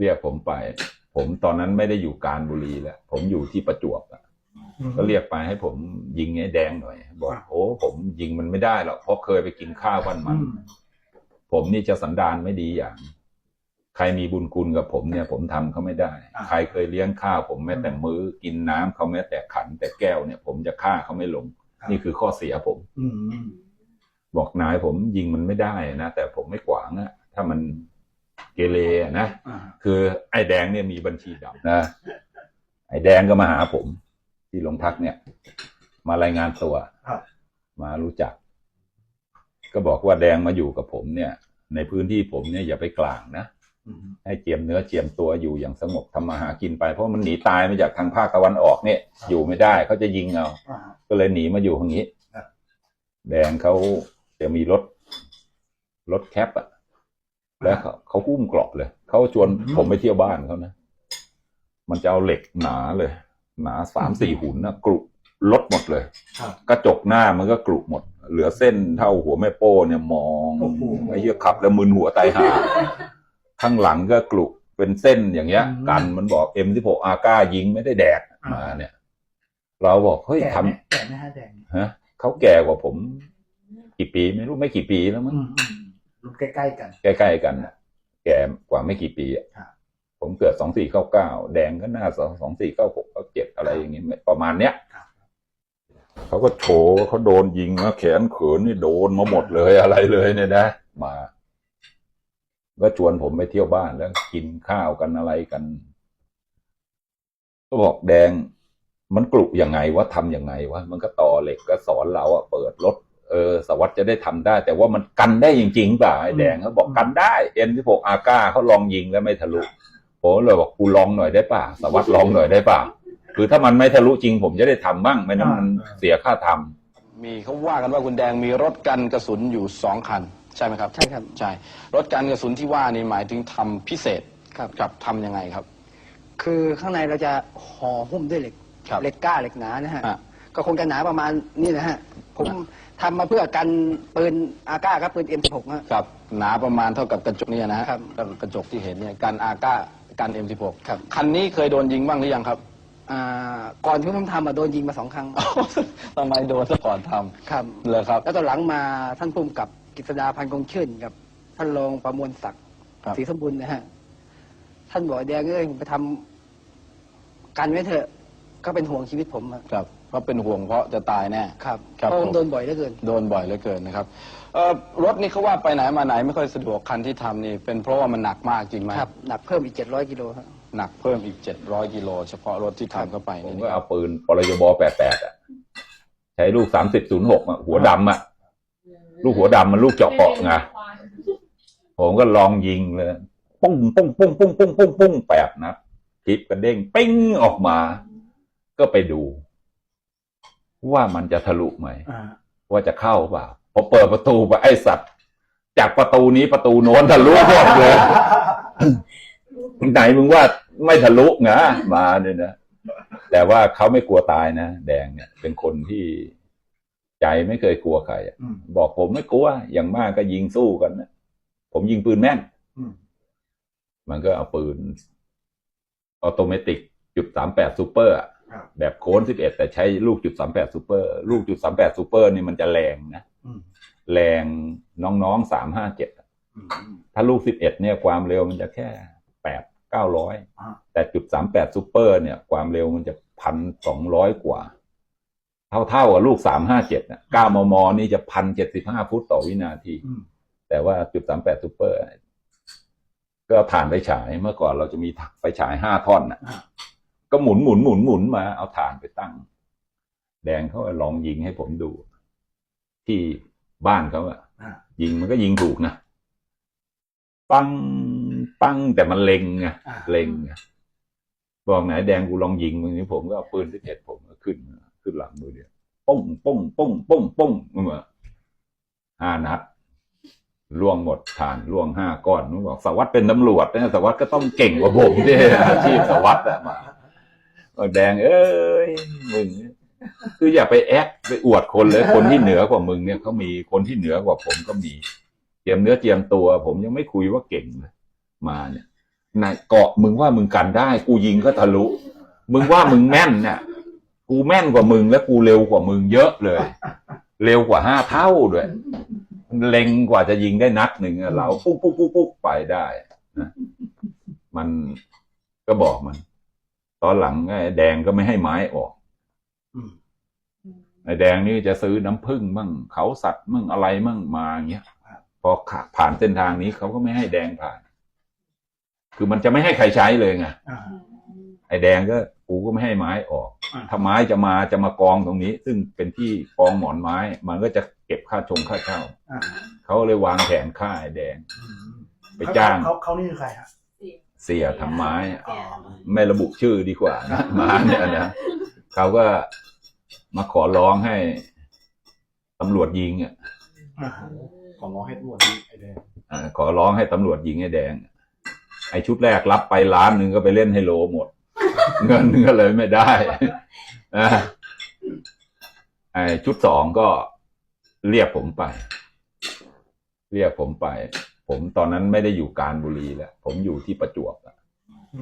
เรียกผมไป ผมตอนนั้นไม่ได้อยู่การบุรีแล้ว ผมอยู่ที่ประจวบอะก็เรียกไปให้ผมยิงไอ้แดงหน่อย บอกอ่าโอ้ผมยิงมันไม่ได้หรอกเพราะเคยไปกินข้าววันมันอืมผมนี่จะสันดานไม่ดีอย่าง ใครมีบุญคุณกับผมเนี่ย ผมทำเขาไม่ได้อ่าใครเคยเลี้ยงข้าว ผมแม้แต่อืมมื้อกินน้ำเขาแม้แต่ขัน แต่แก้วเนี่ย ผมจะฆ่าเขาไม่ลงครับนี่คือข้อเสียผมอืมบอกนายผมยิงมันไม่ได้นะแต่ผมไม่ขวางอะถ้ามัน เกเรอะนะอ่าคือไอ้แดงเนี่ยมีบัญชีดำนะ ไอ้แดงก็มาหาผม ที่โรงพักเนี่ย มารายงานตัวครับมารู้จัก ก็บอกว่าแดงมาอยู่กับผมเนี่ย ในพื้นที่ผมเนี่ยอย่าไปกลางนะอืมให้เจียมเนื้อเจียมตัวอยู่อย่างสงบทำมาหากินไปเพราะมันหนีตายมาจากทางภาคตะวันออกเนี่ย อยู่ไม่ได้เขาจะยิงเอาอ่าก็เลยหนีมาอยู่ตรงนี้ครับแดงเขาจะมีรถรถแคปอะ แล้วเขาเขาหุ้มเกราะเลย เขาชวนผมไปเที่ยวบ้านเขานะ มันจะเอาเหล็กหนาเลย หนาสามสี่หุ่นนะกรุรถหมดเลยครับกระจกหน้ามันก็กรุหมด เหลือเส้นเท่าหัวแม่โป้เนี่ยมองโอ้โหไอ้เหี้ยขับ แล้วมึนหัวตายหา ข้างหลังก็กรุเป็นเส้นอย่างเงี้ยอืมกันมันบอกเอ็มที่หกอาก้ายิงไม่ได้แดกอ่ามมาเนี่ย เราบอกเฮ้ยแก่ทำไหมแก่ไหมฮะแดงฮะเขาแก่กว่าผม กี่ปีไม่รู้ไม่กี่ปีแล้วมั้งอืมอืม รุ่นใกล้ๆกัน ใกล้ๆกันน่ะแก่กว่าไม่กี่ปีอะครับ ผมเกิดสองสี่เก้าเก้าแดงก็น่าสองสองสี่เก้าหกเก้าเจ็ดอะไรอย่างงี้ประมาณเนี้ยครับ เขาก็โชว์เขาโดนยิงนะแขนเขินนี่โดนมาหมดเลยอะไรเลยเนี่ยนะมา ก็ชวนผมไปเที่ยวบ้านแล้วกินข้าวกันอะไรกัน ก็บอกแดง มันกลุยังไงวะทำยังไงวะมันก็ต่อเหล็กก็สอนเราอะเปิดรถ เออสวัสด์จะได้ทำได้ แต่ว่ามันกันได้จริงๆเปล่าไอ้แดงเขาบอกกันได้เอ็นที่พกอาก้าเขาลองยิงแล้วไม่ทะลุผมเลยบอกกูลองหน่อยได้ป่ะสวัสด์ลองหน่อยได้ป่ะคือถ้ามันไม่ทะลุจริง ผมจะได้ทำบ้างไม่นั้นมันเสียค่าทำมีเขาว่ากันว่าคุณแดงมีรถกันกระสุนอยู่สองคัน ใช่ไหมครับ ใช่ครับใช่รถกันกระสุนที่ว่านี่หมายถึงทำพิเศษครับครับทำยังไงครับ คือข้างในเราจะห่อหุ้มด้วยเหล็กครับเหล็กกล้าเหล็กหนานะฮะอะ ก็คงจะหนาประมาณนี่นะฮะ ผมทำมาเพื่อกันปืนอาก้าครับปืน M16 ฮะ ครับหนาประมาณเท่ากับกระจกเนี่ยนะฮะครับกับกระจกที่เห็นเนี่ยกันอาก้ากัน M16 ครับ คันนี้เคยโดนยิงบ้างหรือยังครับ อ่าก่อนที่ผมทำอะโดนยิงมาสองครั้ง ทำไมโดนซะก่อนทครับำเลยครับ แล้วตอนหลังมาท่านพุ่มกับกฤษดาพันธุ์คงชื่นกับ ท่านรองประมวลศักดิ์ครับ ศรีสมบูรณ์นะฮะ ท่านบอกแดงเอ้ยไปทำกันไว้เถอะ ก็เป็นห่วงชีวิตผมอะครับ เพราะเป็นห่วงเพราะจะตายแน่ครับครับเพราะผผมมโดนบ่อยเหลือเกิน โดนบ่อยเหลือเกินนะครับเอ่อรถนี่เขาว่าไปไหนมาไหนไม่ค่อยสะดวกคันที่ทำนี่เป็นเพราะว่ามันหนักมากจริงไหมครับ หนักเพิ่มอีกเจ็ดร้อยกิโลครับ หนักเพิ่มอีก 700 กิโลเฉพาะรถที่ทำเข้าไปผมนี่ก็นะคเอารับปืนปรยบแปดแปดอะใช้ลูกสามสิบศูนย์หกหัวดำอะลูกหัวดำมันลูกเจาะเกาะไงผมก็ลองยิงเลยปุ้งปุ้งปุ้งปุ้งปุ้งปุ้งปุ้งแปดนัดคลิปกระเด้งปิ้งออกมา ก็ไปดู ว่ามันจะทะลุไหมอ่าว่าจะเข้าเปล่าพอเปิดประตูไปไอ้สัตว์ จากประตูนี้ประตูโน้นทะลุหมดเลยไหนมึงว่าไม่ทะลุไงมาเนี่ยนะแต่ว่าเขาไม่กลัวตายนะแดงเนี่ย เป็นคนที่ใจไม่เคยกลัวใครอะอืมบอกผมไม่กลัว อย่างมากก็ยิงสู้กันนะผมยิงปืนแม่นอืมมันก็เอาปืนออโตเมติกจุดสามแปดซูเปอร์ครับ แบบโค้นสิบเอ็ดแต่ใช้ลูกจุดสามแปดซูเปอร์ลูกจุดสามแปดซูเปอร์นี่มันจะแรงนะอืมแรงน้องๆสามห้าเจ็ดอืมอืมถ้าลูกสิบเอ็ดเนี่ยความเร็วมันจะแค่แปดเก้าร้อยอ่าแต่จุดสามแปดซูเปอร์เนี่ย ความเร็วมันจะพันสองร้อยกว่า เท่าเท่ากับลูกสามห้าเจ็ดนะเก้ามมนี่จะพันเจ็ดสิบห้าฟุตต่อวินาทีอืมแต่ว่าจุดสามแปดซูเปอร์ก็ถ่านไฟฉายเมื่อก่อนเราจะมีไฟฉายห้าท่อนน่ะอ่า ก็หมุนหมุนหมุนหมุนมาเอาถ่านไปตั้ง แดงเขาลองยิงให้ผมดู ที่บ้านเขาอะอ่ายิงมันก็ยิงถูกนะปังปังแต่มันเล็งไงอ่าเล็งไงบอกไหนแดงกูลองยิงมึงนี้ผมก็เอาปืนที่เจ็ดผมก็ขึ้น ขึ้นหลังมือเดียวป้งป้งป้งป้งป้งมึงว่าห้านัดล่วงหมดฐานล่วงห้าก้อนมึงบอกสารวัสดเป็นตำรวจนะสารวัสดก็ต้องเก่งกว่าผมดิอาชีพสารวัสดอะมาบอก แดง เอ้ยมึงคืออย่าไปแอคไปอวดคนเลย คนที่เหนือกว่ามึงเนี่ยเขามีคนที่เหนือกว่าผมก็มีเจียมเนื้อเจียมตัว ผมยังไม่คุยว่าเก่งเลยมาเนี่ยนายเกาะมึงว่ามึงกันได้ กูยิงก็ทะลุ มึงว่ามึงแม่นเนี่ยกูแม่นกว่ามึงและกูเร็วกว่ามึงเยอะเลย เร็วกว่าห้าเท่าด้วยเล็งกว่าจะยิงได้นัดหนึ่งเราปุ๊กปุ๊กปุ๊กปุ๊กไปได้นะมันก็บอกมัน ตอนหลังไอ้แดงก็ไม่ให้ไม้ออกอืมไอ้แดงนี่จะซื้อน้ำผึ้งมั่งเขาสัตว์มั่งอะไรมั่งมาอย่างเงี้ยพอขาผ่านเส้นทางนี้เขาก็ไม่ให้แดงผ่าน คือมันจะไม่ให้ใครใช้เลยไงอ่าไอ้แดงก็กูก็ไม่ให้ไม้ออกอ่าถ้าไม้จะมาจะมากองตรงนี้ ซึ่งเป็นที่กองหมอนไม้ มันก็จะเก็บค่าชงค่าเช่าอ่าเขาเลยวางแผนฆ่าไอ้แดงอืมไปจ้างเขาเขานี่คือใครฮะ เสียทำไม้อ๋อไม่ระบุชื่อดีกว่านะมาเนี่ยนะเขาก็มาขอร้องให้ตำรวจยิงอะอ่าของร้องให้ตำรวจนี่ไอ้แดงอ่าขอร้องให้ตำรวจยิงไอ้แดง ไอ้ชุดแรกรับไปล้านหนึ่งก็ไปเล่นไฮโลหมด เงินก็เลยไม่ได้อ่าไอ้ชุดสองก็เรียกผมไป เรียกผมไป ผมตอนนั้นไม่ได้อยู่การบุรีแล้ว ผมอยู่ที่ประจวบอะ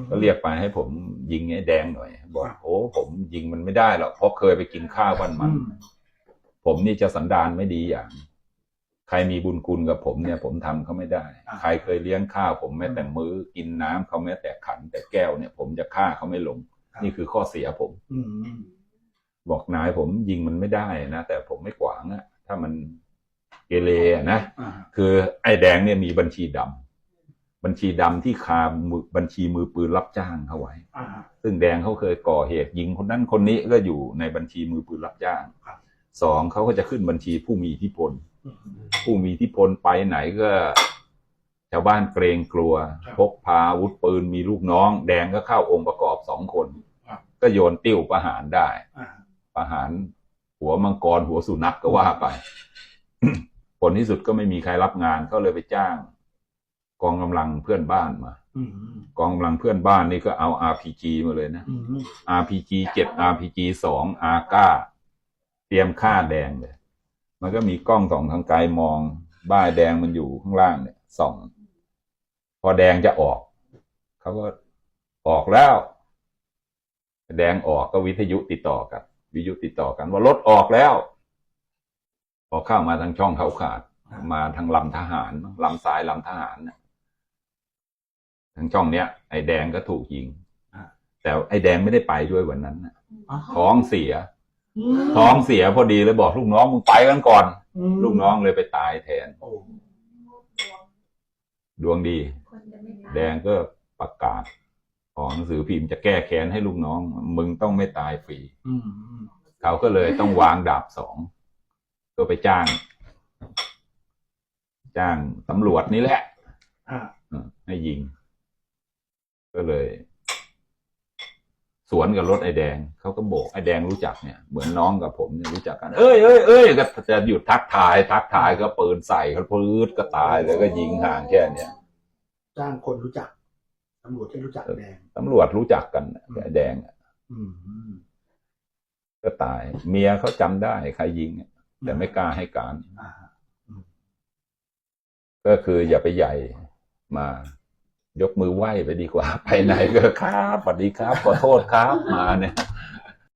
ก็เรียกไปให้ผมยิงไอ้แดงหน่อย บอกโอ้ผมยิงมันไม่ได้หรอกเพราะเคยไปกินข้าวบ้านมันอืมผมนี่จะสันดานไม่ดีอย่าง ใครมีบุญคุณกับผมเนี่ย ผมทำเขาไม่ได้ ใครเคยเลี้ยงข้าวผมแม้แต่มื้อกินน้ำเขาแม้แต่ขัน แต่แก้วเนี่ย ผมจะฆ่าเขาไม่ลง นี่คือข้อเสียผมอืมบอกนายผมยิงมันไม่ได้นะแต่ผมไม่ขวางอะถ้ามัน เกเรอะนะอ่าคือไอ้แดงเนี่ยมีบัญชีดำบัญชีดำที่คามือบัญชีมือปืนรับจ้างเขาไว้อ่าซึ่งแดงเขาเคยก่อเหตุยิงคนนั้นคนนี้ก็อยู่ในบัญชีมือปืนรับจ้างครับสองเขาก็จะขึ้นบัญชีผู้มีอิทธิพลอืมผู้มีอิทธิพลไปไหนก็ชาวบ้านเกรงกลัวครับพกพาอาวุธปืนมีลูกน้อง แดงก็เข้าองค์ประกอบสองคนครับก็โยนติ้วประหารได้อ่าประหารหัวมังกรหัวสุนัขก็ว่าไป ผลที่สุดก็ไม่มีใครรับงานก็เลยไปจ้าง กองกำลังเพื่อนบ้านมาอืมกองกำลังเพื่อนบ้านนี่ก็เอา RPG มาเลยนะอืม RPG เจ็ด RPG สองอาก้า เตรียมฆ่าแดงเลย มันก็มีกล้องส่องทางไกลมอง บ้ายแดงมันอยู่ข้างล่างเนี่ยส่อง พอแดงจะออก เขาก็ออกแล้ว แดงออกก็วิทยุติดต่อกัน วิทยุติดต่อกันว่ารถออกแล้ว พอเข้ามาทางช่องเขาขาด มาทางลำทหารลำซ้ายลำทหารน่ะทางช่องเนี้ยไอ้แดงก็ถูกยิงแต่ไอ้แดงไม่ได้ไปด้วยวันนั้นน่ะอ๋อท้องเสีย ท้องเสียพอดีเลยบอกลูกน้องมึงไปกันก่อนอืมลูกน้องเลยไปตายแทนโอ้ดวงดี แดงก็ประกาศออกหนังสือพิมพ์จะแก้แค้นให้ลูกน้อง มึงต้องไม่ตายฟรีอืมอืมเขาก็เลยต้องวางดาบสอง ก็ไปจ้าง จ้างตำรวจนี่แหละอ่าเออให้ยิง ก็เลย สวนกับรถไอ้แดง เขาก็โบกไอ้แดงรู้จักเนี่ย เหมือนน้องกับผมเนี่ยรู้จักกัน เอ้ยเอ้ยเอ้ยก็จะหยุดทักทาย ทักทายก็ปืนใส่เขาปืดก็ตายเลยก็ยิงห่างแค่เนี้ยจ้างคนรู้จักตำรวจที่รู้จักแดงตำรวจรู้จักกันน่ะไอ้แดงอะอืมอืมก็ตาย เมียเขาจำได้ใครยิงอะ แต่ไม่กล้าให้การอ่าก็คืออย่าไปใหญ่มายกมือไหว้ไปดีกว่าไปไหนก็ครับสวัสดีครับ ขอโทษครับมาเนี่ย